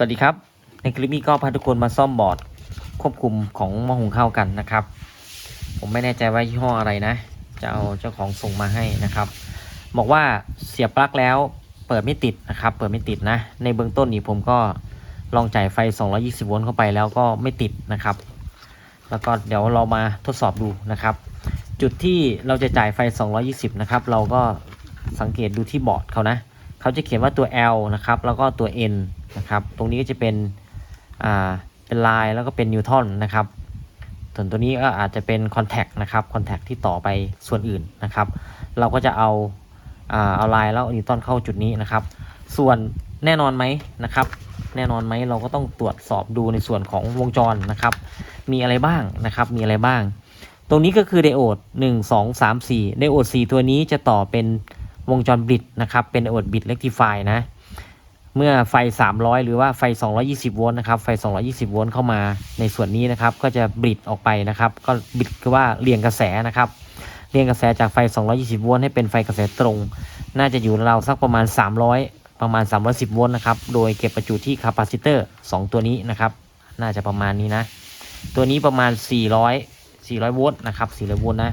สวัสดีครับ ในคลิปนี้ก็พาทุกคนมาซ่อมบอร์ดควบคุมของมอหุงข้าวกันนะครับ ผมไม่แน่ใจว่ายี่ห้ออะไรนะ จะเอาเจ้าของส่งมาให้นะครับ บอกว่าเสียบปลั๊กแล้วเปิดไม่ติดนะครับ เปิดไม่ติดนะ ในเบื้องต้นนี้ผมก็ลองจ่ายไฟ 220 โวลต์เข้าไปแล้วก็ไม่ติดนะครับ แล้วก็เดี๋ยวเรามาทดสอบดูนะครับ จุดที่เราจะจ่ายไฟ 220 นะครับ เราก็สังเกตดูที่บอร์ดเขานะ เขาจะเขียนว่าตัว L นะครับ แล้วก็ตัว N นะครับ ตรงนี้ก็จะเป็นอ่าเป็นลายแล้วก็เป็นนิวตันนะครับ ส่วนตัวนี้ก็อาจจะเป็นคอนแทคนะครับคอนแทคที่ต่อไปส่วนอื่นนะครับ เราก็จะเอาเอาลายแล้วนิวตันเข้าจุดนี้นะครับ ส่วนแน่นอนไหมนะครับ แน่นอนไหมเราก็ต้องตรวจสอบดูในส่วนของวงจรนะครับ มีอะไรบ้างนะครับ มีอะไรบ้าง ตรงนี้ก็คือไดโอด 1 2 3 4 ไดโอด 4 ตัวนี้จะต่อเป็น วงจรบิดนะครับ เป็นไดโอดบิดเ e กติฟายนะ เมื่อไฟ 300 หรือว่าไฟ 220 โวลต์นะครับ ไฟ 220 โวลต์เข้ามาในส่วนนี้นะครับ ก็จะบิดออกไปนะครับ ก็บิดคือว่าเรียงกระแสนะครับ เรียงกระแสจากไฟ 220 โวลต์ให้เป็นไฟกระแสตรง น่าจะอยู่ราวสักประมาณ 300 ประมาณ 310 โวลต์นะครับ โดยเก็บประจุที่คาปาซิเตอร์ 2 ตัวนี้นะครับ น่าจะประมาณนี้นะ ตัวนี้ประมาณ 400 400 โวลต์นะครับ 400 โวลต์นะ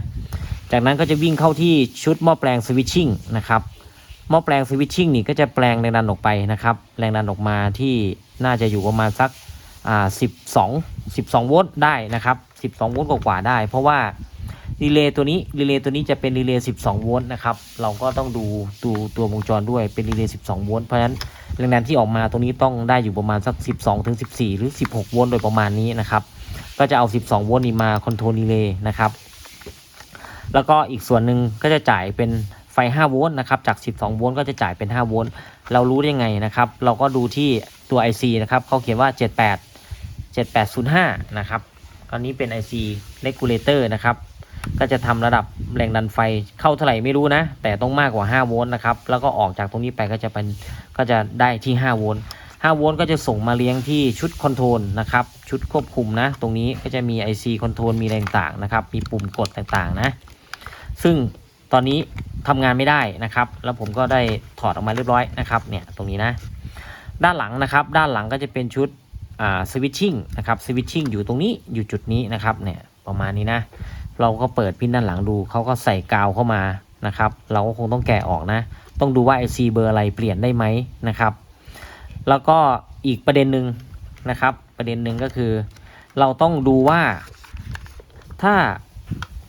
จากนั้นก็จะวิ่งเข้าที่ชุดหม้อแปลงสวิตชิ่งนะครับหม้อแปลงสวิตชิ่งนี่ก็จะแปลงแรงดันออกไปนะครับแรงดันออกมาที่น่าจะอยู่ประมาณสักอ่า12 12โวลต์ได้นะครับ12โวลต์กว่าๆได้ เพราะว่ารีเลย์ตัวนี้รีเลย์ตัวนี้จะเป็นรีเลย์12 โวลต์นะครับ เราก็ต้องดูดูตัววงจรด้วยเป็นรีเลย์12 โวลต์เพราะฉะนั้นแรงดันที่ออกมาตรงนี้ต้องได้อยู่ประมาณสัก 12ถึง14 หรือ 16 โวลต์โดยประมาณนี้นะครับ ก็จะเอา 12 โวลต์นี้มาคอนโทรลรีเลย์นะครับ แล้วก็อีกส่วนหนึ่งก็จะจ่ายเป็นไฟ 5 โวลต์นะครับ จาก 12 โวลต์ก็จะจ่ายเป็น 5 โวลต์ เรารู้ได้ไงนะครับ เราก็ดูที่ตัว IC นะครับ เขาเขียนว่า 78 7805 นะครับอันนี้เป็น IC regulator นะครับ ก็จะทำระดับแรงดันไฟเข้าเท่าไหร่ไม่รู้นะ แต่ต้องมากกว่า 5 โวลต์นะครับ แล้วก็ออกจากตรงนี้ไปก็จะเป็น ก็จะได้ที่ 5 โวลต์ 5 โวลต์ก็จะส่งมาเลี้ยงที่ชุดคอนโทรลนะครับ ชุดควบคุมนะ ตรงนี้ก็จะมี IC คอนโทรล มีอะไรต่างนะครับ มีปุ่มกดต่างๆนะ ซึ่งตอนนี้ทำงานไม่ได้นะครับ แล้วผมก็ได้ถอดออกมาเรียบร้อยนะครับเนี่ยตรงนี้นะ ด้านหลังนะครับ ด้านหลังก็จะเป็นชุดอ่าสวิตชิ่งนะครับสวิตชิ่งอยู่ตรงนี้อยู่จุดนี้นะครับเนี่ยประมาณนี้นะ เราก็เปิดพินด้านหลังดูเขาก็ใส่กาวเข้ามานะครับ เราก็คงต้องแกะออกนะ ต้องดูว่า IC เบอร์อะไรเปลี่ยนได้ไหมนะครับ แล้วก็อีกประเด็นหนึ่งนะครับ ประเด็นหนึ่งก็คือ เราต้องดูว่าถ้า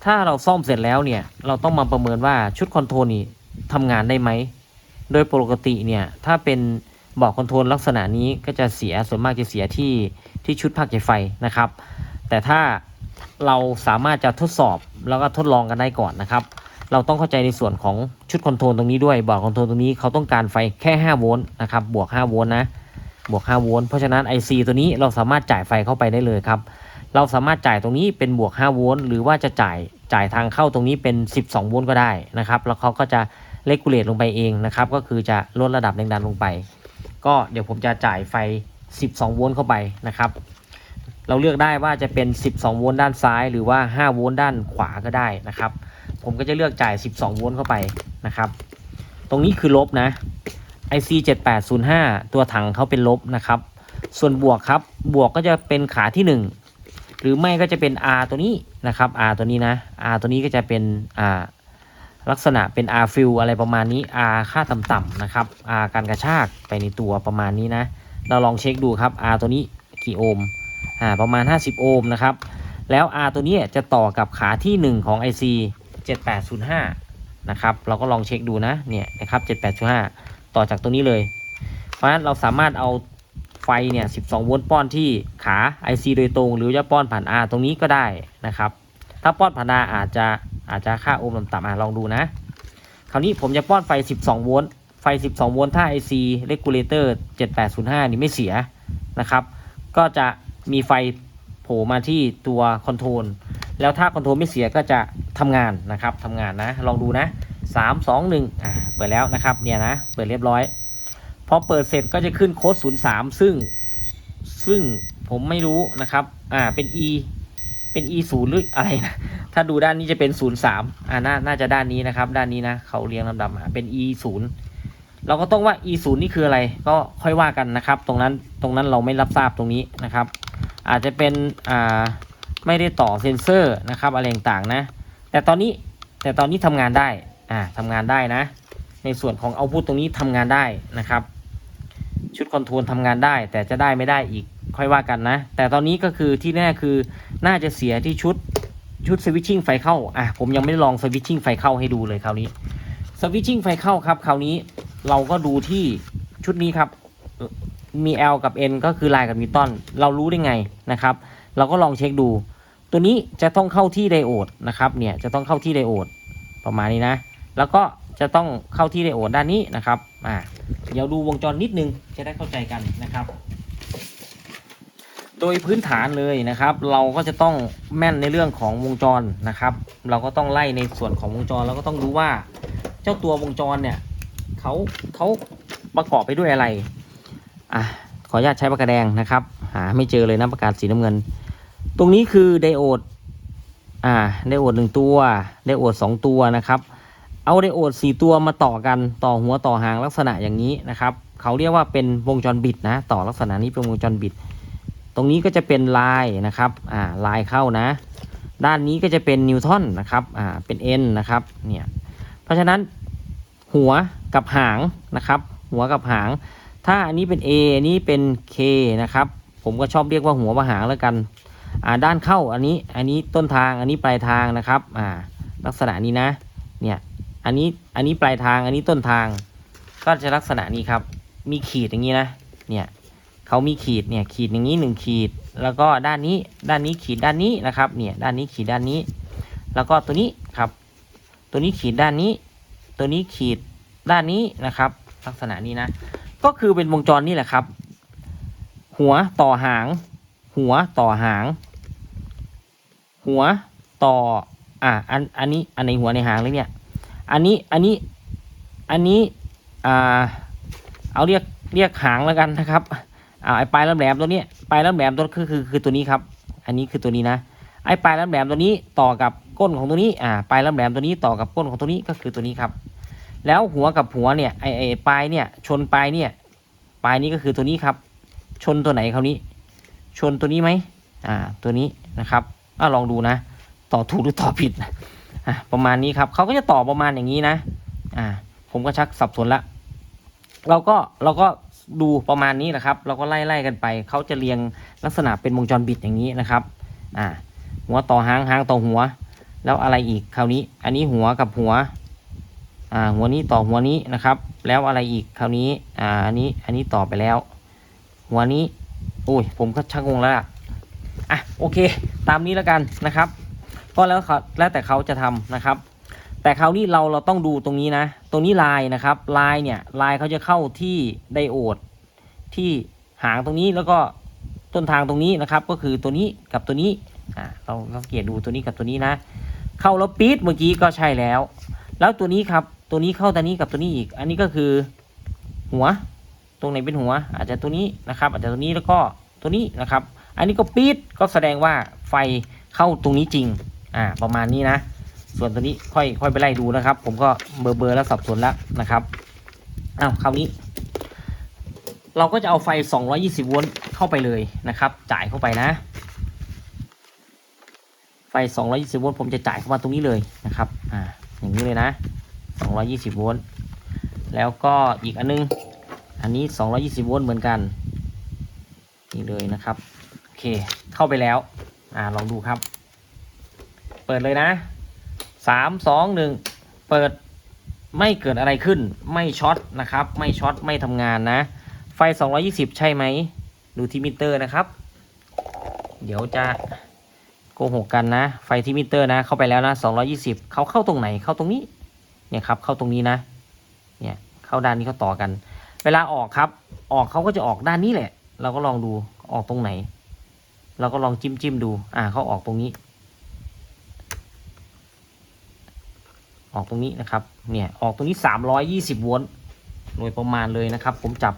ถ้าเราซ่อมเสร็จแล้วเนี่ย เราต้องมาประเมินว่าชุดคอนโทรลนี่ทำงานได้ไหม โดยปกติเนี่ย ถ้าเป็นบอร์ดคอนโทรลลักษณะนี้ก็จะเสียส่วนมากจะเสียที่ที่ชุดภาคใจไฟนะครับ แต่ถ้าเราสามารถจะทดสอบแล้วก็ทดลองกันได้ก่อนนะครับ เราต้องเข้าใจในส่วนของชุดคอนโทรลตรงนี้ด้วยบอร์ดคอนโทรลตรงนี้เขาต้องการไฟแค่ 5 โวลต์นะครับ บวก 5 โวลต์นะ บวก 5 โวลต์ เพราะฉะนั้น IC ตัวนี้เราสามารถจ่ายไฟเข้าไปได้เลยครับ เราสามารถจ่ายตรงนี้เป็นบวก 5 โวลต์ หรือว่าจะจ่าย จ่ายทางเข้าตรงนี้เป็น 12 โวลต์ก็ได้นะครับ แล้วเขาก็จะเลกูเลตลงไปเองนะครับ ก็คือจะลดระดับแรงดันลงไป ก็เดี๋ยวผมจะจ่ายไฟ 12 โวลต์เข้าไปนะครับ เราเลือกได้ว่าจะเป็น 12 โวลต์ด้านซ้าย หรือว่า 5 โวลต์ด้านขวาก็ได้นะครับ ผมก็จะเลือกจ่าย 12 โวลต์เข้าไปนะครับ ตรงนี้คือลบนะ IC 7805 ตัวถังเขาเป็นลบนะครับ ส่วนบวกครับ บวกก็จะเป็นขาที่ 1 หรือไม่ก็จะเป็น R ตัวนี้นะครับ R ตัวนี้นะ R ตัวนี้ก็จะเป็นอ่าลักษณะเป็น R fill อะไรประมาณนี้ R ค่าต่ำๆนะครับ R การกระชากไปในตัวประมาณนี้นะ เราลองเช็คดูครับ R ตัวนี้กี่โอห์มอ่าประมาณ 50 โอห์มนะครับ แล้ว R ตัวนี้จะต่อกับขาที่ 1 ของ IC 7805 นะครับ เราก็ลองเช็คดูนะ เนี่ยนะครับ7805 ต่อจากตัวนี้เลย เพราะฉะนั้นเราสามารถเอา ไฟเนี่ย 12 โวลต์ป้อนที่ขา IC โดยตรง หรือจะป้อนผ่าน R ตรงนี้ก็ได้นะครับ ถ้าป้อนผ่าน R อาจจะอาจจะค่าโอห์มต่ำๆอะลองดูนะ คราวนี้ผมจะป้อนไฟ 12 โวลต์ไฟ 12 โวลต์ถ้า IC regulator 7805 นี่ไม่เสียนะครับ ก็จะมีไฟโผล่มาที่ตัวคอนโทรลแล้วถ้าคอนโทรลไม่เสียก็จะทำงานนะครับทำงานนะ ลองดูนะ 3 2 1อ่าเปิดแล้วนะครับเนี่ยนะ เปิดเรียบร้อย พอเปิดเสร็จก็จะขึ้นโค้ด03 ซึ่ง ซึ่งผมไม่รู้นะครับ อ่า เป็น e เป็น e 0หรืออะไรนะ ถ้าดูด้านนี้จะเป็น 03 อ่า น่า น่าจะด้านนี้นะครับ ด้านนี้นะ เขาเรียงลำดับมา เป็น e 0เราก็ต้องว่า e 0นี่คืออะไร ก็ค่อยว่ากันนะครับ ตรงนั้น ตรงนั้นเราไม่รับทราบตรงนี้นะครับ อาจจะเป็น อ่า ไม่ได้ต่อเซ็นเซอร์นะครับ อะไรต่างๆนะ แต่ตอนนี้ แต่ตอนนี้ทำงานได้ อ่าทำงานได้นะ ในส่วนของเอาพุตตรงนี้ทำงานได้นะครับ ชุดคอนโทรลทำงานได้ แต่จะได้ไม่ได้อีกค่อยว่ากันนะ แต่ตอนนี้ก็คือที่แน่คือน่าจะเสียที่ชุดชุดสวิตชิ่งไฟเข้าอะผมยังไม่ได้ลองสวิตชิ่งไฟเข้าให้ดูเลยคราวนี้สวิตชิ่งไฟเข้าครับคราวนี้เราก็ดูที่ชุดนี้ครับมี L กับ N ก็คือลายกับนิวตันเรารู้ได้ไงนะครับ เราก็ลองเช็คดู ตัวนี้จะต้องเข้าที่ไดโอดนะครับเนี่ยจะต้องเข้าที่ไดโอดประมาณนี้นะ แล้วก็ จะต้องเข้าที่ไดโอดด้านนี้นะครับอ่าเดี๋ยวดูวงจรนิดนึงจะได้เข้าใจกันนะครับ โดยพื้นฐานเลยนะครับ เราก็จะต้องแม่นในเรื่องของวงจรนะครับ เราก็ต้องไล่ในส่วนของวงจรแล้วก็ต้องรู้ว่า เจ้าตัววงจรเนี่ยเขาเขาประกอบไปด้วยอะไรอะขออนุญาตใช้ปากกาแดงนะครับ หาไม่เจอเลยนะประกาศสีน้ำเงิน ตรงนี้คือไดโอดอ่าไดโอดหนึ่งตัวไดโอดสองตัวนะครับ เอาไดโอดสี่ตัวมาต่อกันต่อหัวต่อหางลักษณะอย่างนี้นะครับ เขาเรียกว่าเป็นวงจรบิดนะ ต่อลักษณะนี้เป็นวงจรบิด ตรงนี้ก็จะเป็นลายนะครับอ่าลายเข้านะ ด้านนี้ก็จะเป็นนิวตันนะครับอ่าเป็น N นะครับเนี่ยเพราะฉะนั้นหัวกับหางนะครับ หัวกับหาง ถ้าอันนี้เป็น A อันนี้เป็น K นะครับผมก็ชอบเรียกว่าหัวกับหางแล้วกันอ่าด้านเข้าอันนี้อันนี้ต้นทางอันนี้ปลายทางนะครับอ่าลักษณะนี้นะ อันนี้อันนี้ปลายทางอันนี้ต้นทาง ก็จะลักษณะนี้ครับ มีขีดอย่างนี้นะเนี่ยเขามีขีดเนี่ยขีดอย่างนี้หนึ่งขีด แล้วก็ด้านนี้ด้านนี้ขีดด้านนี้นะครับเนี่ยด้านนี้ขีดด้านนี้ แล้วก็ตัวนี้ครับ ตัวนี้ขีดด้านนี้ ตัวนี้ขีดด้านนี้นะครับ ลักษณะนี้นะ ก็คือเป็นวงจรนี่แหละครับ หัวต่อหาง หัวต่อหาง หัวต่ออะอันอันนี้อันไหนหัวในหางเลยเนี่ย อันนี้อันนี้อันนี้อ่าเอาเรียกเรียกหางแล้วกันนะครับอ่าไอ้ปลายแหลมตัวนี้ปลายแหลมตัวคือคือคือตัวนี้ครับ อันนี้คือตัวนี้นะไอ้ปลายแหลมตัวนี้ต่อกับก้นของตัวนี้อ่าปลายแหลมตัวนี้ต่อกับก้นของตัวนี้ก็คือตัวนี้ครับ แล้วหัวกับหัวเนี่ยไอ้ไอ้ปลายเนี่ยชนปลายเนี่ยปลายนี้ก็คือตัวนี้ครับ ชนตัวไหนคราวนี้ ชนตัวนี้ไหมอ่าตัวนี้นะครับอ่าลองดูนะ ต่อถูกหรือต่อผิดนะ อะประมาณนี้ครับเขาก็จะต่อประมาณอย่างนี้นะ อ่า ผมก็ชักสับสนละ เราก็เราก็ดูประมาณนี้นะครับ เราก็ไล่ไล่กันไปเขาจะเรียงลักษณะเป็นวงจรบิดอย่างนี้นะครับ อ่า หัวต่อหางหางต่อหัว แล้วอะไรอีกคราวนี้ อันนี้หัวกับหัว อ่า หัวนี้ต่อหัวนี้นะครับ แล้วอะไรอีกคราวนี้ อ่า อันนี้ อันนี้ต่อไปแล้ว หัวนี้ โอ้ย ผมก็ชักงงแล้วล่ะอะ โอเค ตามนี้แล้วกันนะครับ ก็แล้วเขาแล้วแต่เขาจะทำนะครับ แต่คราวนี้เราเราต้องดูตรงนี้นะ ตรงนี้ลายนะครับลายเนี่ยลายเขาจะเข้าที่ไดโอดที่หางตรงนี้แล้วก็ต้นทางตรงนี้นะครับ ก็คือตัวนี้กับตัวนี้อ่าเราสังเกตดูตัวนี้กับตัวนี้นะ เข้าแล้วปี๊ดเมื่อกี้ก็ใช่แล้ว แล้วตัวนี้ครับตัวนี้เข้าตัวนี้กับตัวนี้อีก อันนี้ก็คือหัว ตรงไหนเป็นหัว อาจจะตัวนี้นะครับ อาจจะตัวนี้แล้วก็ตัวนี้นะครับ อันนี้ก็ปี๊ดก็แสดงว่าไฟเข้าตรงนี้จริง อ่า ประมาณนี้นะ ส่วนตัวนี้ค่อยค่อยไปไล่ดูนะครับ ผมก็เบอร์เบอร์แล้วสับสนแล้วนะครับอ้าวคราวนี้ เราก็จะเอาไฟ 220 โวลต์เข้าไปเลยนะครับ จ่ายเข้าไปนะ ไฟ 220 โวลต์ผมจะจ่ายเข้ามาตรงนี้เลยนะครับ อ่า อย่างนี้เลยนะ 220 โวลต์ แล้วก็อีกอันนึง อันนี้ 220 โวลต์เหมือนกัน นี่เลยนะครับ โอเค เข้าไปแล้ว อ่า ลองดูครับ เปิดเลยนะสามสองหนึ่งเปิดไม่เกิดอะไรขึ้น ไม่ช็อตนะครับ ไม่ช็อตไม่ทำงานนะ ไฟ 220 ใช่ไหม ดูที่มิเตอร์นะครับ เดี๋ยวจะโกหกกันนะ ไฟที่มิเตอร์นะ เข้าไปแล้วนะ 220 เขาเข้าตรงไหนเข้าตรงนี้ เนี่ยครับ เข้าตรงนี้นะ เนี่ยเข้าด้านนี้เขาต่อกัน เวลาออกครับ ออกเขาก็จะออกด้านนี้แหละ เราก็ลองดูออกตรงไหน เราก็ลองจิ้มจิ้มดู อ่าเขาออกตรงนี้ ออกตรงนี้นะครับ เนี่ยออกตรงนี้ 320 โวลต์โดยประมาณเลยนะครับ ผมจับ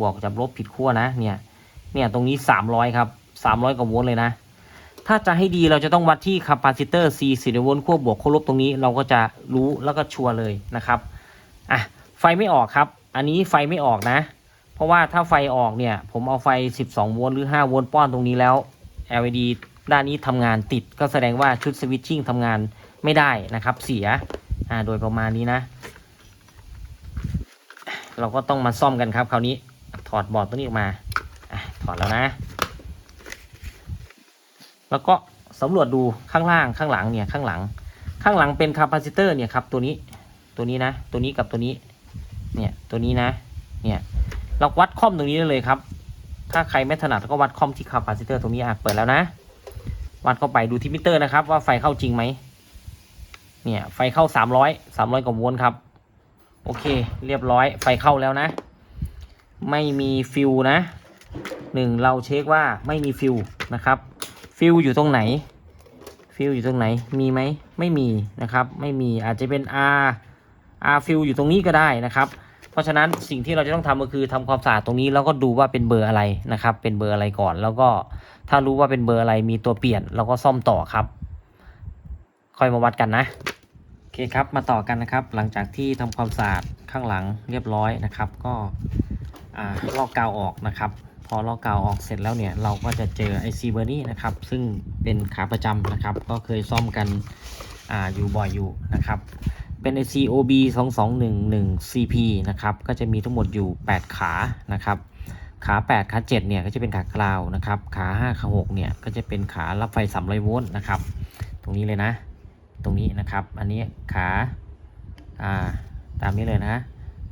บวกจับลบผิดขั้วนะ เนี่ย เนี่ยตรงนี้ 300 ครับ 300กว่าโวลต์เลยนะ ถ้าจะให้ดีเราจะต้องวัดที่คาปาซิเตอร์ C 4โวลต์ขั้วบวกขั้วลบตรงนี้เราก็จะรู้แล้วก็ชัวร์เลยนะครับ อะไฟไม่ออกครับ อันนี้ไฟไม่ออกนะ เพราะว่าถ้าไฟออกเนี่ย ผมเอาไฟ 12 โวลต์หรือ 5 โวลต์ป้อนตรงนี้แล้ว LED ด้านนี้ทำงานติดก็แสดงว่าชุดสวิตชิ่งทำงานไม่ได้นะครับ เสีย อ่าโดยประมาณนี้นะ เราก็ต้องมาซ่อมกันครับคราวนี้ถอดบอร์ดตัวนี้ออกมาอถอดแล้วนะ แล้วก็สำรวจดูข้างล่างข้างหลังเนี่ยข้างหลัง ข้างหลังเป็นคาปาซิเตอร์เนี่ยครับตัวนี้ตัวนี้นะ ตัวนี้กับตัวนี้ เนี่ยตัวนี้นะ เนี่ยเราวัดคอมตรงนี้ได้เลยครับ ถ้าใครไม่ถนัดก็วัดคอมที่คาปาซิเตอร์ตรงนี้อะเปิดแล้วนะ วัดเข้าไปดูที่มิเตอร์นะครับ ว่าไฟเข้าจริงไหม เนี่ย ไฟเข้าสามร้อยสามร้อยกว่าโวลต์ครับ โอเค เรียบร้อย ไฟเข้าแล้วนะ ไม่มีฟิวนะหนึ่งเราเช็คว่าไม่มีฟิวนะครับ ฟิวอยู่ตรงไหน ฟิวอยู่ตรงไหน มีไหม ไม่มีนะครับ ไม่มี อาจจะเป็น R R ฟิวอยู่ตรงนี้ก็ได้นะครับ เพราะฉะนั้นสิ่งที่เราจะต้องทำก็คือทำความสะอาดตรงนี้แล้วก็ดูว่าเป็นเบอร์อะไรนะครับ เป็นเบอร์อะไรก่อน แล้วก็ถ้ารู้ว่าเป็นเบอร์อะไรมีตัวเปลี่ยนเราก็ซ่อมต่อครับ ค่อยมาวัดกันนะโอเคครับมาต่อกันนะครับ หลังจากที่ทำความสะอาดข้างหลังเรียบร้อยนะครับ ก็ลอกกาวออกนะครับ พอลอกกาวออกเสร็จแล้วเนี่ย เราก็จะเจอไอซีเบอร์นี้นะครับ ซึ่งเป็นขาประจำนะครับ ก็เคยซ่อมกันออยู่บ่อยอยู่นะครับ เป็น IC OB 2211 CP นะครับ ก็จะมีทั้งหมดอยู่ 8 ขานะครับขา 8 ขา 7 เนี่ย ก็จะเป็นขากราวนะครับ ขา 5 ขา 6 เนี่ย ก็จะเป็นขารับไฟ 300 โวลต์นะครับ ตรงนี้เลยนะ ตรงนี้นะครับ อันนี้ขาอ่าตามนี้เลยนะ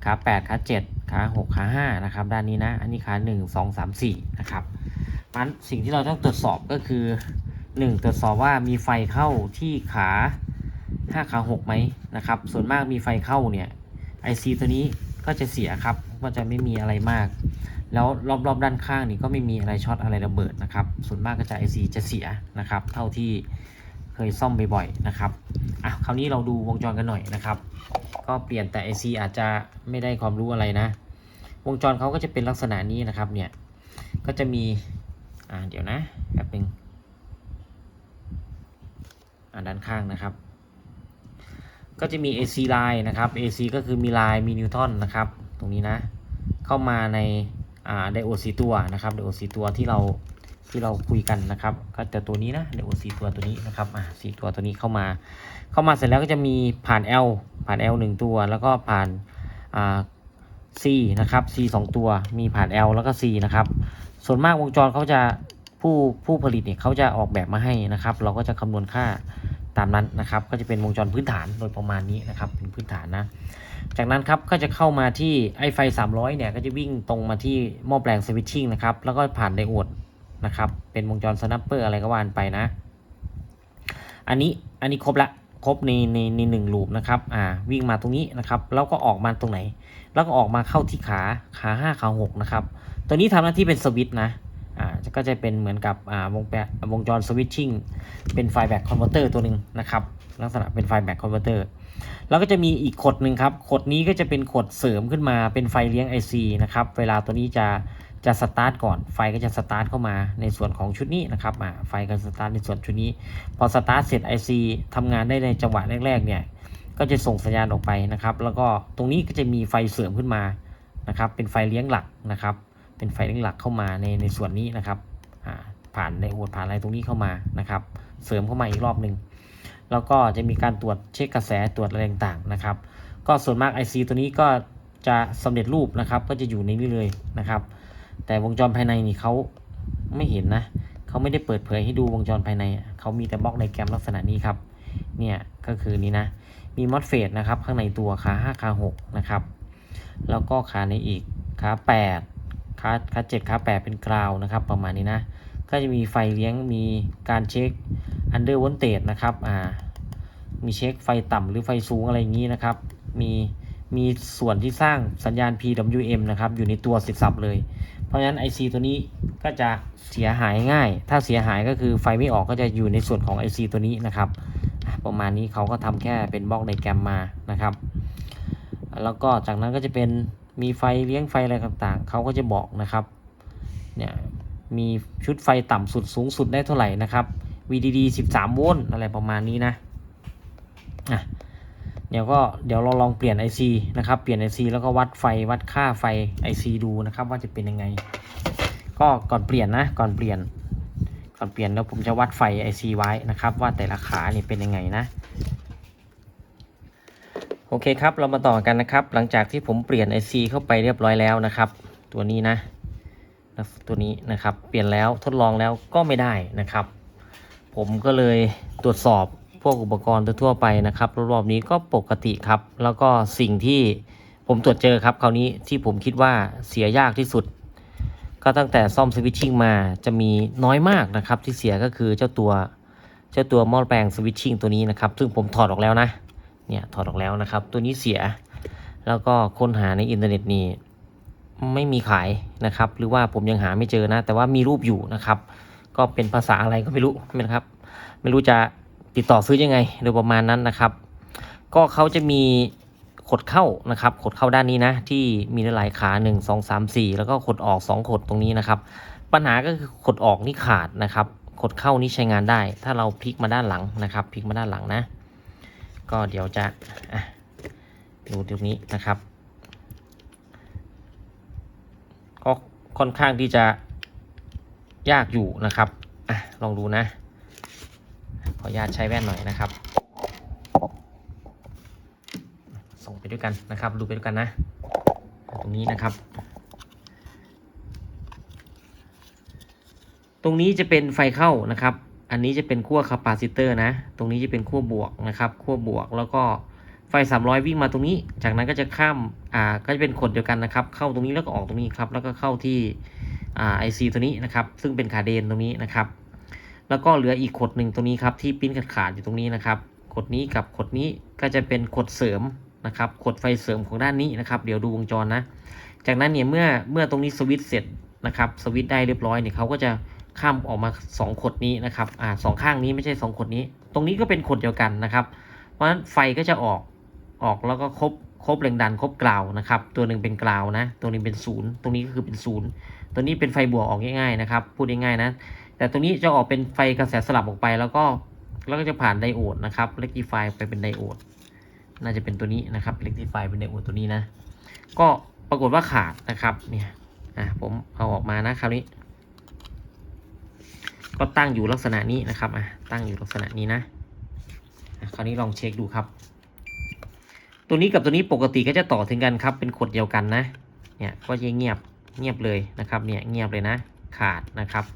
ขา8ขา7ขา6ขา5นะครับด้านนี้นะ อันนี้ขา1 2 3 4นะครับมันสิ่งที่เราต้องตรวจสอบก็คือ 1 ตรวจสอบว่ามีไฟเข้าที่ขา 5 ขา6ไหมนะครับ ส่วนมากมีไฟเข้าเนี่ย IC ตัวนี้ก็จะเสียครับ ก็จะไม่มีอะไรมาก แล้วรอบๆด้านข้างนี่ก็ไม่มีอะไรช็อตอะไรระเบิดนะครับ ส่วนมากก็จะ IC จะเสียนะครับ เท่าที่ เคยซ่อมบ่อยๆนะครับอะคราวนี้เราดูวงจรกันหน่อยนะครับ ก็เปลี่ยนแต่ IC อาจจะไม่ได้ความรู้อะไรนะ วงจรเขาก็จะเป็นลักษณะนี้นะครับเนี่ยก็จะมีอ่าเดี๋ยวนะแป๊บนึงอ่าด้านข้างนะครับ ก็จะมี AC line นะครับ AC ก็คือมีไลน์มีนิวตันนะครับ ตรงนี้นะ เข้ามาในอ่าไดโอดสีตัวนะครับไดโอดสีตัวที่เรา ที่เราคุยกันนะครับ ก็จะตัวนี้นะไดโอดสีตัวตัวนี้นะครับอ่าสีตัวตัวนี้เข้ามา เข้ามาเสร็จแล้วก็จะมีผ่าน L ผ่าน L 1ตัว แล้วก็ผ่านอ่า C นะครับ C 2ตัว มีผ่าน L แล้วก็ C นะครับ ส่วนมากวงจรเขาจะผู้ผู้ผลิตเนี่ยเขาจะออกแบบมาให้นะครับ เราก็จะคำนวณค่าตามนั้นนะครับ ก็จะเป็นวงจรพื้นฐานโดยประมาณนี้นะครับเป็นพื้นฐานนะ จากนั้นครับก็จะเข้ามาที่ไอไฟ 300 เนี่ยก็จะวิ่งตรงมาที่หม้อแปลงสวิตชิ่งนะครับ แล้วก็ผ่านไดโอด นะครับ เป็นวงจรสนัปเปอร์อะไรก็ว่านไปนะ อันนี้อันนี้ครบละครบในในในหนึ่งลูปนะครับ อ่า วิ่งมาตรงนี้นะครับ แล้วก็ออกมาตรงไหน แล้วก็ออกมาเข้าที่ขาขาห้าขาหกนะครับ ตัวนี้ทำหน้าที่เป็นสวิตช์นะ อ่า ก็จะเป็นเหมือนกับ อ่า วงแปะวงจรสวิตชิ่ง เป็นไฟแบ็กคอนเวอร์เตอร์ตัวหนึ่งนะครับ ลักษณะเป็นไฟแบ็กคอนเวอร์เตอร์ แล้วก็จะมีอีกขดหนึ่งครับ ขดนี้ก็จะเป็นขดเสริมขึ้นมา เป็นไฟเลี้ยง IC นะครับ เวลาตัวนี้จะ จะสตาร์ทก่อนไฟก็จะสตาร์ทเข้ามาในส่วนของชุดนี้นะครับอ่าไฟก็สตาร์ทในส่วนชุดนี้ พอสตาร์ทเสร็จ IC ทำงานได้ในจังหวะแรกๆเนี่ยก็จะส่งสัญญาณออกไปนะครับ แล้วก็ตรงนี้ก็จะมีไฟเสริมขึ้นมานะครับ เป็นไฟเลี้ยงหลักนะครับ เป็นไฟเลี้ยงหลักเข้ามาในในส่วนนี้นะครับอ่าผ่านในโอดผ่านอะไรตรงนี้เข้ามานะครับ เสริมเข้ามาอีกรอบหนึ่งแล้วก็จะมีการตรวจเช็คกระแสตรวจอะไรต่างๆนะครับ ก็ส่วนมาก IC ตัวนี้ก็จะสำเร็จรูปนะครับ ก็จะอยู่ในนี้เลยนะครับ แต่วงจรภายในนี่เขาไม่เห็นนะเขาไม่ได้เปิดเผยให้ดูวงจรภายในเขามีแต่บล็อกในแกรมลักษณะนี้ครับเนี่ยก็คือนี้นะมีมอสเฟตนะครับข้างในตัวขา5ขา6นะครับแล้วก็ขาในอีกขา8ขาขา7ขา8เป็นกราวนะครับประมาณนี้นะก็จะมีไฟเลี้ยงมีการเช็ค under voltage นะครับอ่ามีเช็คไฟต่ำหรือไฟสูงอะไรอย่างนี้นะครับ มีมีส่วนที่สร้างสัญญาณ PWM นะครับ อยู่ในตัวสิบสับเลย เพราะฉะนั้น IC ตัวนี้ก็จะเสียหายง่าย ถ้าเสียหายก็คือไฟไม่ออกก็จะอยู่ในส่วนของ IC ตัวนี้นะครับ ประมาณนี้เขาก็ทำแค่เป็นบล็อกในแกรมมานะครับ แล้วก็จากนั้นก็จะเป็นมีไฟเลี้ยงไฟอะไรต่างๆ เขาก็จะบอกนะครับเนี่ยมีชุดไฟต่ำสุดสูงสุดได้เท่าไหร่นะครับ VDD 13 โวลต์อะไรประมาณนี้นะอะ เดี๋ยวก็เดี๋ยวเราลองเปลี่ยน IC นะครับ เปลี่ยน IC แล้วก็วัดไฟวัดค่าไฟ IC ดูนะครับ ว่าจะเป็นยังไง ก็ก่อนเปลี่ยนนะก่อนเปลี่ยน ก่อนเปลี่ยนแล้วผมจะวัดไฟ IC ไว้นะครับ ว่าแต่ละขานี่เป็นยังไงนะโอเคครับเรามาต่อกันนะครับ หลังจากที่ผมเปลี่ยน IC เข้าไปเรียบร้อยแล้วนะครับ ตัวนี้นะนะตัวนี้นะครับ เปลี่ยนแล้วทดลองแล้วก็ไม่ได้นะครับ ผมก็เลยตรวจสอบ พวกอุปกรณ์ทั่วไปนะครับรอบๆนี้ก็ปกติครับ แล้วก็สิ่งที่ผมตรวจเจอครับคราวนี้ที่ผมคิดว่าเสียยากที่สุด ก็ตั้งแต่ซ่อมสวิตชิ่งมาจะมีน้อยมากนะครับ ที่เสียก็คือเจ้าตัวเจ้าตัวหม้อแปลงสวิตชิ่งตัวนี้นะครับ ซึ่งผมถอดออกแล้วนะเนี่ยถอดออกแล้วนะครับ ตัวนี้เสีย แล้วก็ค้นหาในอินเทอร์เน็ตนี่ไม่มีขายนะครับ หรือว่าผมยังหาไม่เจอนะ แต่ว่ามีรูปอยู่นะครับ ก็เป็นภาษาอะไรก็ไม่รู้นะครับ ไม่รู้จะ ติดต่อซื้อยังไงโดยประมาณนั้นนะครับ ก็เขาจะมีขดเข้านะครับขดเข้าด้านนี้นะ ที่มีหลายขา1 2 3 4 แล้วก็ขดออก 2 ขดตรงนี้นะครับ ปัญหาก็คือขดออกนี่ขาดนะครับ ขดเข้านี่ใช้งานได้ ถ้าเราพลิกมาด้านหลังนะครับพลิกมาด้านหลังนะ ก็เดี๋ยวจะะดูตรงนี้นะครับ ก็ค่อนข้างที่จะยากอยู่นะครับอลองดูนะ ขออนุญาตใช้แว่นหน่อยนะครับ ส่งไปด้วยกันนะครับ ดูไปด้วยกันนะ ตรงนี้นะครับ ตรงนี้จะเป็นไฟเข้านะครับ อันนี้จะเป็นขั้วคาปาซิเตอร์นะ ตรงนี้จะเป็นขั้วบวกนะครับขั้วบวกแล้วก็ไฟ 300 วิ่งมาตรงนี้ จากนั้นก็จะข้าม อ่า ก็จะเป็นขดเดียวกันนะครับ เข้าตรงนี้แล้วก็ออกตรงนี้ครับ แล้วก็เข้าที่ อ่าไอซีตัวนี้นะครับ ซึ่งเป็นขาเดนตรงนี้นะครับ แล้วก็เหลืออีกขดหนึ่งตรงนี้ครับที่ปิ้นขาดขาดอยู่ตรงนี้นะครับขดนี้กับขดนี้ก็จะเป็นขดเสริมนะครับขดไฟเสริมของด้านนี้นะครับ เดี๋ยวดูวงจรนะ จากนั้นเนี่ยเมื่อเมื่อตรงนี้สวิตช์เสร็จนะครับสวิตช์ได้เรียบร้อยเนี่ยเขาก็จะข้ามออกมาสองขดนี้นะครับอ่าสองข้างนี้ไม่ใช่สองขดนี้ ตรงนี้ก็เป็นขดเดียวกันนะครับ เพราะฉะนั้นไฟก็จะออกออกแล้วก็ครบครบแรงดันครบกราวนะครับ ตัวหนึ่งเป็นกราวนะ ตัวนึงเป็นศูนย์ตรงนี้ก็คือเป็นศูนย์ตัวนี้เป็นไฟบวกออกง่ายๆนะครับ พูดง่ายๆนะ แต่ตรงนี้จะออกเป็นไฟกระแสสลับออกไปแล้วก็แล้วก็จะผ่านไดโอดนะครับเล็กทีไฟไปเป็นไดโอดน่าจะเป็นตัวนี้นะครับเล็กทีไฟเป็นไดโอดตัวนี้นะ ก็ปรากฏว่าขาดนะครับเนี่ยอะผมเอาออกมานะคราวนี้ ก็ตั้งอยู่ลักษณะนี้นะครับอะตั้งอยู่ลักษณะนี้นะะคราวนี้ลองเช็คดูครับ ตัวนี้กับตัวนี้ปกติก็จะต่อถึงกันครับ เป็นขดเดียวกันนะเนี่ยก็จะเงียบเงียบเลยนะครับเนี่ยเงียบเลยนะ ขาดนะครับ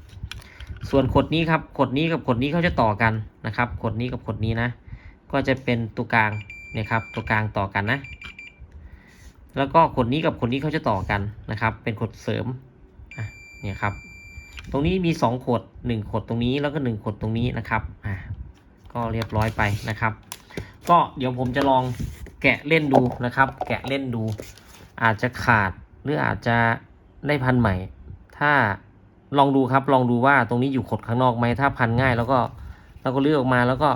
ส่วนขดนี้ครับขดนี้กับขดนี้เขาจะต่อกันนะครับขดนี้กับขดนี้นะ ก็จะเป็นตัวกลางเนี่ยครับตัวกลางต่อกันนะ แล้วก็ขดนี้กับขดนี้เขาจะต่อกันนะครับ เป็นขดเสริมอะเนี่ยครับ ตรงนี้มีสองขดหนึ่งขดตรงนี้แล้วก็หนึ่งขดตรงนี้นะครับอะก็เรียบร้อยไปนะครับ ก็เดี๋ยวผมจะลองแกะเล่นดูนะครับ แกะเล่นดู อาจจะขาดหรืออาจจะได้พันใหม่ ถ้า ลองดูครับ ลองดูว่าตรงนี้อยู่ขดข้างนอกไหมถ้าพันง่าย แล้วก็เราก็เลือกออกมาแล้วก็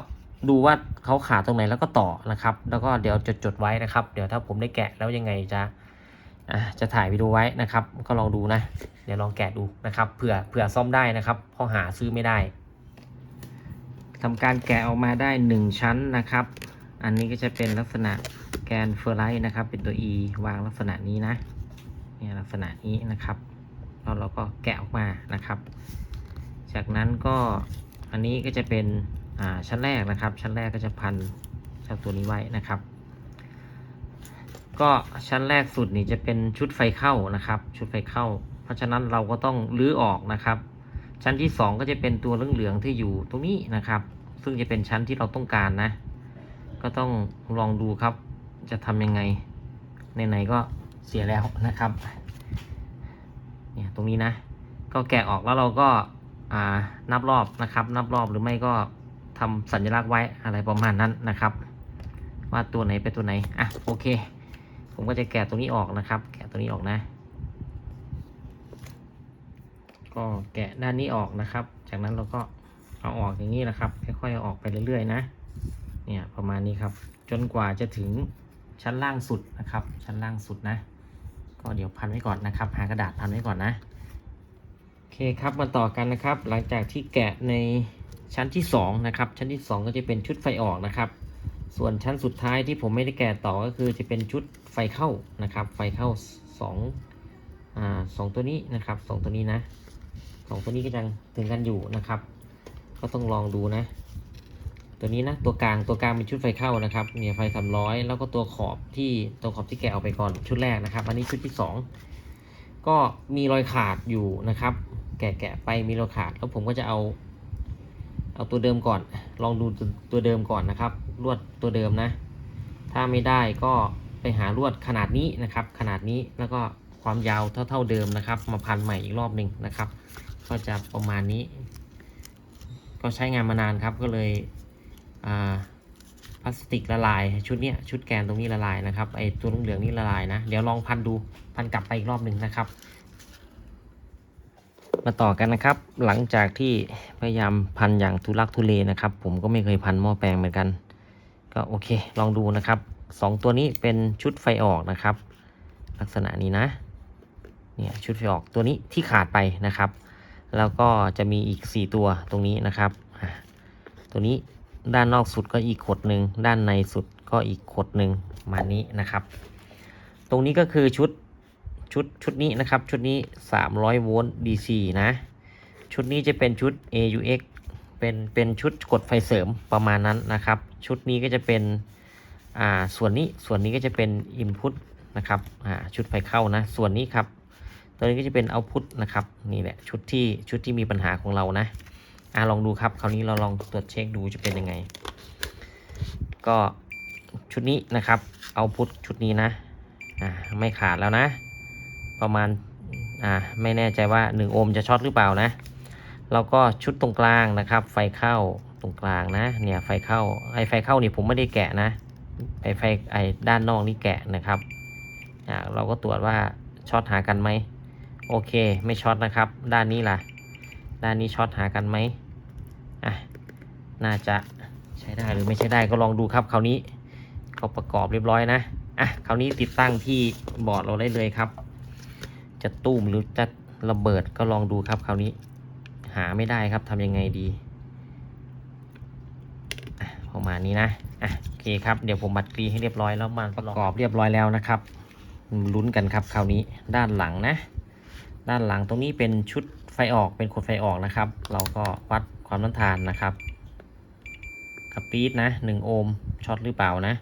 ดูว่าเขาขาดตรงไหนแล้วก็ต่อนะครับ แล้วก็เดี๋ยวจดจดไว้นะครับ เดี๋ยวถ้าผมได้แกะแล้วยังไงจะอะจะถ่ายวิดีโอไว้นะครับ ก็ลองดูนะ เดี๋ยวลองแกะดูนะครับเผื่อเผื่อซ่อมได้นะครับเพราะหาซื้อไม่ได้ทำการแกะออกมาได้ 1 ชั้นนะครับ อันนี้ก็จะเป็นลักษณะแกนเฟอร์ไลท์นะครับ เป็นตัว E วางลักษณะนี้นะเนี่ยลักษณะนี้นะครับ แล้วเราก็แกะออกมานะครับ จากนั้นก็อันนี้ก็จะเป็นชั้นแรกนะครับ ชั้นแรกก็จะพันเจ้าตัวนี้ไว้นะครับ ก็ชั้นแรกสุดนี่จะเป็นชุดไฟเข้านะครับ ชุดไฟเข้า เพราะฉะนั้นเราก็ต้องรื้อออกนะครับ ชั้นที่ 2 ก็จะเป็นตัวเหลืองๆที่อยู่ตรงนี้นะครับ ซึ่งจะเป็นชั้นที่เราต้องการนะ ก็ต้องลองดูครับ จะทำยังไงไหนๆก็เสียแล้วนะครับ เนี่ยตรงนี้นะ ก็แกะออกแล้วเราก็อ่านับรอบนะครับ นับรอบหรือไม่ก็ทำสัญลักษณ์ไว้อะไรประมาณนั้นนะครับ ว่าตัวไหนเป็นตัวไหนอะโอเค ผมก็จะแกะตรงนี้ออกนะครับ แกะตัวนี้ออกนะ ก็แกะด้านนี้ออกนะครับ จากนั้นเราก็เอาออกอย่างนี้นะครับ ค่อยๆออกไปเรื่อยๆนะ เนี่ยประมาณนี้ครับ จนกว่าจะถึงชั้นล่างสุดนะครับ ชั้นล่างสุดนะ ก็เดี๋ยวพันไว้ก่อนนะครับ หากระดาษพันไว้ก่อนนะโอเคครับมาต่อกันนะครับ หลังจากที่แกะในชั้นที่สองนะครับชั้นที่สองก็จะเป็นชุดไฟออกนะครับ ส่วนชั้นสุดท้ายที่ผมไม่ได้แกะต่อก็คือจะเป็นชุดไฟเข้านะครับ ไฟเข้าสองอ่าสองตัวนี้นะครับสองตัวนี้นะสองตัวนี้ก็ยังถึงกันอยู่นะครับ ก็ต้องลองดูนะ ตัวนี้นะตัวกลางตัวกลางเป็นชุดไฟเข้านะครับเนี่ยไฟสามร้อยแล้วก็ตัวขอบที่ตัวขอบที่แกะเอาไปก่อนชุดแรกนะครับ อันนี้ชุดที่สองก็มีรอยขาดอยู่นะครับ แกะแกะไปมีรอยขาดแล้วผมก็จะเอา เอาตัวเดิมก่อน ลองดูตัวเดิมก่อนนะครับลวดตัวเดิมนะ ถ้าไม่ได้ก็ไปหาลวดขนาดนี้นะครับ ขนาดนี้แล้วก็ความยาวเท่า ๆเดิมนะครับ มาพันใหม่อีกรอบหนึ่งนะครับ ก็จะประมาณนี้ ก็ใช้งานมานานครับก็เลย พลาสติกละลายชุดเนี้ยชุดแกนตรงนี้ละลายนะครับไอตัวเหลืองๆนี่ละลายนะเดี๋ยวลองพันดูพันกลับไปอีกรอบหนึ่งนะครับ มาต่อกันนะครับ หลังจากที่พยายามพันอย่างทุลักทุเลนะครับ ผมก็ไม่เคยพันหม้อแปลงเหมือนกัน ก็โอเค ลองดูนะครับสองตัวนี้เป็นชุดไฟออกนะครับ ลักษณะนี้นะเนี่ยชุดไฟออกตัวนี้ที่ขาดไปนะครับ แล้วก็จะมีอีก 4 ตัวตรงนี้นะครับ ตัวนี้ ด้านนอกสุดก็อีกขดหนึ่งด้านในสุดก็อีกขดหนึ่งมานี้นะครับ ตรงนี้ก็คือชุดชุดชุดนี้นะครับ ชุดนี้ 300 โวลต์ DC นะ ชุดนี้จะเป็นชุด AUX เป็นเป็นชุดกดไฟเสริมประมาณนั้นนะครับ ชุดนี้ก็จะเป็นอ่าส่วนนี้ส่วนนี้ก็จะเป็น Input นะครับอ่าชุดไฟเข้านะ ส่วนนี้ครับ ตัวนี้ก็จะเป็น Output นะครับ นี่แหละชุดที่ชุดที่มีปัญหาของเรานะ อ่าลองดูครับ คราวนี้เราลองตรวจเช็คดูจะเป็นยังไง ก็ชุดนี้นะครับ Output ชุดนี้นะ อ่าไม่ขาดแล้วนะ ประมาณ อ่าไม่แน่ใจว่า 1 โอห์มจะช็อตหรือเปล่านะ แล้วก็ชุดตรงกลางนะครับ ไฟเข้าตรงกลางนะ เนี่ยไฟเข้า ไอไฟเข้านี่ผมไม่ได้แกะนะ ไอไฟไอด้านนอกนี่แกะนะครับ อ่าเราก็ตรวจว่าช็อตหากันไหม โอเค ไม่ช็อตนะครับ ด้านนี้ล่ะ ด้านนี้ช็อตหากันไหมอะน่าจะใช้ได้หรือไม่ใช้ได้ก็ลองดูครับคราวนี้เขาประกอบเรียบร้อยนะอะคราวนี้ติดตั้งที่บอร์ดเราได้เลยครับ จะตุ้มหรือจะระเบิดก็ลองดูครับคราวนี้ หาไม่ได้ครับทำยังไงดีประมาณนี้นะอะโอเคครับเดี๋ยวผมบัดกรีให้เรียบร้อยแล้วมาประกอบเรียบร้อยแล้วนะครับลุ้นกันครับคราวนี้ด้านหลังนะ ด้านหลังตรงนี้เป็นชุดไฟออกเป็นขดไฟออกนะครับ เราก็วัดความต้านทานนะครับกับปี๊ดนะ 1 โอห์มช็อตหรือเปล่านะ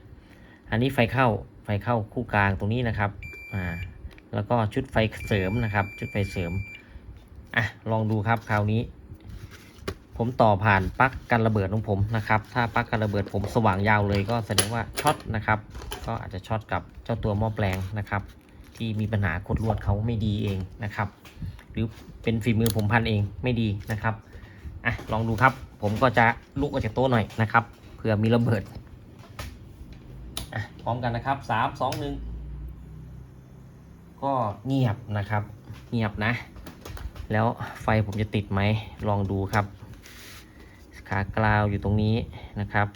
อันนี้ไฟเข้าไฟเข้าคู่กลางตรงนี้นะครับอ่าแล้วก็ชุดไฟเสริมนะครับ ชุดไฟเสริมอะลองดูครับคราวนี้ ผมต่อผ่านปลั๊กกันระเบิดของผมนะครับ ถ้าปลั๊กกันระเบิดผมสว่างยาวเลยก็แสดงว่าช็อตนะครับ ก็อาจจะช็อตกับเจ้าตัวหม้อแปลงนะครับ ที่มีปัญหากดลวดเขาไม่ดีเองนะครับ หรือเป็นฝีมือผมพันเองไม่ดีนะครับอะลองดูครับ ผมก็จะลุกออกจากโต๊ะหน่อยนะครับเผื่อมีระเบิดอะพร้อมกันนะครับสามสองหนึ่งก็เงียบนะครับ เงียบนะ แล้วไฟผมจะติดไหมลองดูครับ ขากราวอยู่ตรงนี้นะครับ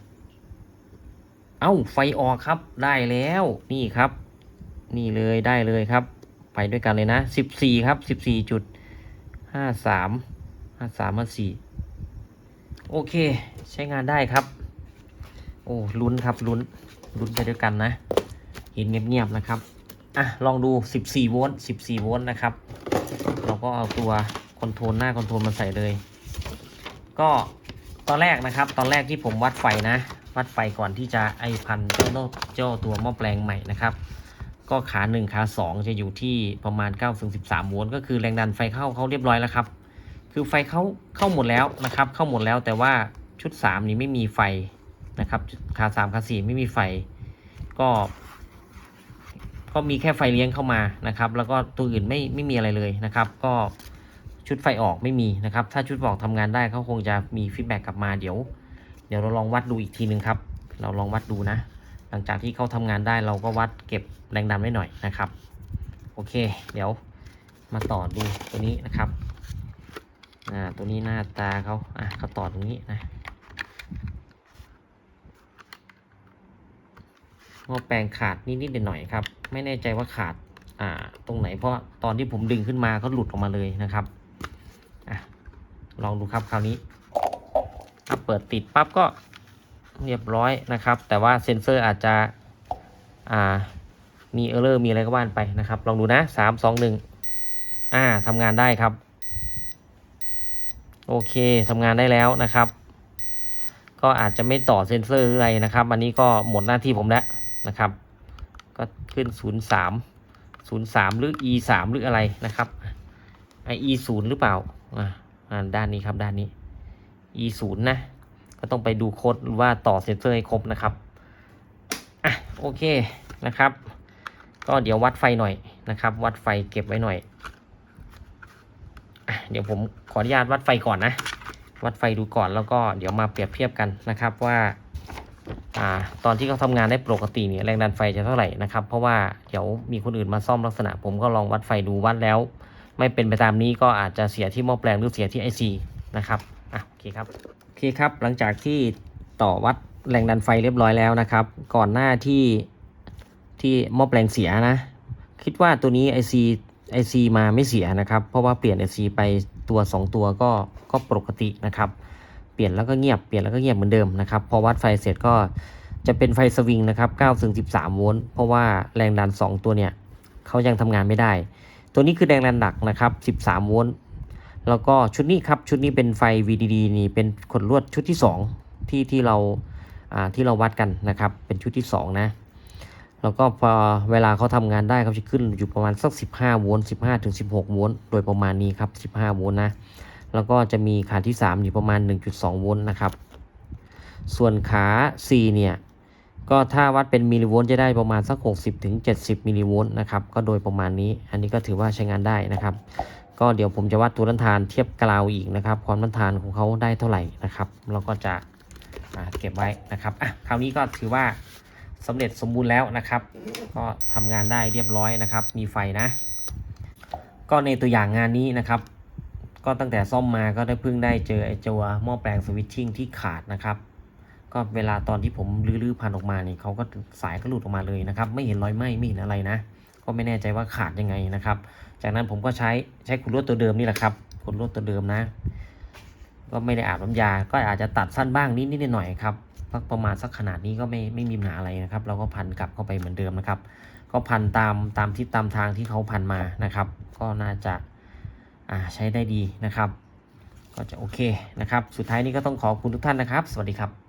เอ้าไฟออกครับได้แล้วนี่ครับ นี่เลยได้เลยครับ ไปด้วยกันเลยนะสิบสี่ครับสิบสี่จุดห้าสามห้าสามห้าสี่โอเค ใช้งานได้ครับ โอ้ลุ้นครับลุ้นลุ้นไปด้วยกันนะ เห็นเงียบๆนะครับ อะ ลองดู 14 โวลต์ 14 โวลต์นะครับ เราก็เอาตัวคอนโทรลหน้าคอนโทรลมาใส่เลย ก็ตอนแรกนะครับ ตอนแรกที่ผมวัดไฟนะ วัดไฟก่อนที่จะไอพันเจ้าโน้ตเจ้าตัวหม้อแปลงใหม่นะครับ ก็ขา1ขา2จะอยู่ที่ประมาณ9ถึง13โวลต์ก็คือแรงดันไฟเข้าเขาเรียบร้อยแล้วครับ คือไฟเข้าเข้าหมดแล้วนะครับ เข้าหมดแล้วแต่ว่าชุด 3 นี้ไม่มีไฟนะครับขาสามขาสี่ไม่มีไฟ ก็ก็มีแค่ไฟเลี้ยงเข้ามานะครับ แล้วก็ตัวอื่นไม่ไม่มีอะไรเลยนะครับ ก็ชุดไฟออกไม่มีนะครับ ถ้าชุดออกทำงานได้เขาคงจะมีฟีดแบ็กกลับมาเดี๋ยว เดี๋ยวเราลองวัดดูอีกทีหนึ่งครับ เราลองวัดดูนะ หลังจากที่เขาทำงานได้เราก็วัดเก็บแรงดันไว้หน่อยนะครับ โอเค เดี๋ยวมาต่อดูตัวนี้นะครับอ่าตัวนี้หน้าตาเขาอะเขาต่อตรงนี้นะหม้อแปลงขาดนิดๆหน่อยๆครับ ไม่แน่ใจว่าขาดอ่าตรงไหนเพราะตอนที่ผมดึงขึ้นมาก็หลุดออกมาเลยนะครับอะลองดูครับคราวนี้ถ้าเปิดติดปั๊บก็ เรียบร้อยนะครับ แต่ว่าเซ็นเซอร์อาจจะมีเออร์เลอร์มีอะไรก็ว่านไปนะครับ ลองดูนะสามสองหนึ่งอ่าทำงานได้ครับ โอเคทำงานได้แล้วนะครับ ก็อาจจะไม่ต่อเซ็นเซอร์หรืออะไรนะครับ อันนี้ก็หมดหน้าที่ผมแล้วนะครับ ก็ขึ้น 03 03 หรือ e 3หรืออะไรนะครับไอ e 0หรือเปล่าอ่าอ่าด้านนี้ครับด้านนี้ e 0นะ ก็ต้องไปดูโค้ดว่าต่อเซ็นเซอร์ให้ครบนะครับอะโอเคนะครับ ก็เดี๋ยววัดไฟหน่อยนะครับ วัดไฟเก็บไว้หน่อยอเดี๋ยวผมขออนุญาตวัดไฟก่อนนะ วัดไฟดูก่อนแล้วก็เดี๋ยวมาเปรียบเทียบกันนะครับว่าอ่าตอนที่เขาทำงานได้ปกติเนี่ยแรงดันไฟจะเท่าไหร่นะครับเพราะว่าเดี๋ยวมีคนอื่นมาซ่อมลักษณะ ผมก็ลองวัดไฟดูวัดแล้ว ไม่เป็นไปตามนี้ก็อาจจะเสียที่หม้อแปลงหรือเสียที่ IC นะครับอะโอเคครับ คครับ หลังจากที่ต่อวัดแรงดันไฟเรียบร้อยแล้วนะครับ ก่อนหน้าที่ที่ม้อแปลงเสียนะ คิดว่าตัวนี้ IC IC มาไม่เสียนะครับ เพราะว่าเปลี่ยน IC ไปตัว 2 ตัวก็ก็ปกตินะครับ เปลี่ยนแล้วก็เงียบเปลี่ยนแล้วก็เงียบเหมือนเดิมนะครับ พอวัดไฟเสร็จก็จะเป็นไฟสวิงนะครับ9ถึง13 โวลต์ เพราะว่าแรงดัน 2 ตัวเนี่ยเขายังทำงานไม่ได้ ตัวนี้คือแรงดันหนักนะครับ 13 โวลต์ แล้วก็ชุดนี้ครับชุดนี้เป็นไฟ VDD นี่เป็นขดลวดชุดที่ 2 ที่ที่เราที่เราวัดกันนะครับ เป็นชุดที่ 2 นะ แล้วก็พอเวลาเขาทำงานได้เขาจะขึ้นอยู่ประมาณสัก 15 โวลต์15ถึง16 โวลต์โดยประมาณนี้ครับ 15 โวลต์นะ แล้วก็จะมีขาที่ 3 อยู่ประมาณ 1.2 โวลต์นะครับ ส่วนขา4เนี่ยก็ถ้าวัดเป็นมิลลิโวลต์จะได้ประมาณสัก 60ถึง70 มิลลิโวลต์นะครับ ก็โดยประมาณนี้ อันนี้ก็ถือว่าใช้งานได้นะครับ ก็เดี๋ยวผมจะวัดตัวต้านทานเทียบกราวอีกนะครับ ความต้านทานของเขาได้เท่าไหร่นะครับ เราก็จะเก็บไว้นะครับอะคราวนี้ก็ถือว่าสำเร็จสมบูรณ์แล้วนะครับ ก็ทำงานได้เรียบร้อยนะครับ มีไฟนะ ก็ในตัวอย่างงานนี้นะครับ ก็ตั้งแต่ซ่อมมาก็ได้เพิ่งได้เจอไอ้ตัวหม้อแปลงสวิตชิ่งที่ขาดนะครับ ก็เวลาตอนที่ผมลื้อๆพันออกมาเนี่ยเขาก็สายก็หลุดออกมาเลยนะครับ ไม่เห็นรอยไหม้ไม่เห็นอะไรนะ ก็ไม่แน่ใจว่าขาดยังไงนะครับ จากนั้นผมก็ใช้ใช้ขุดลวดตัวเดิมนี่แหละครับขุดลวดตัวเดิมนะ ก็ไม่ได้อาบน้ำยา ก็อาจจะตัดสั้นบ้างนิดนิดหน่อยครับสักประมาณสักขนาดนี้ก็ไม่ไม่มีปัญหาอะไรนะครับ เราก็พันกลับเข้าไปเหมือนเดิมนะครับ ก็พันตามตามทิศตามทางที่เขาพันมานะครับ ก็น่าจะอ่าใช้ได้ดีนะครับ ก็จะโอเคนะครับ สุดท้ายนี้ก็ต้องขอบคุณทุกท่านนะครับ สวัสดีครับ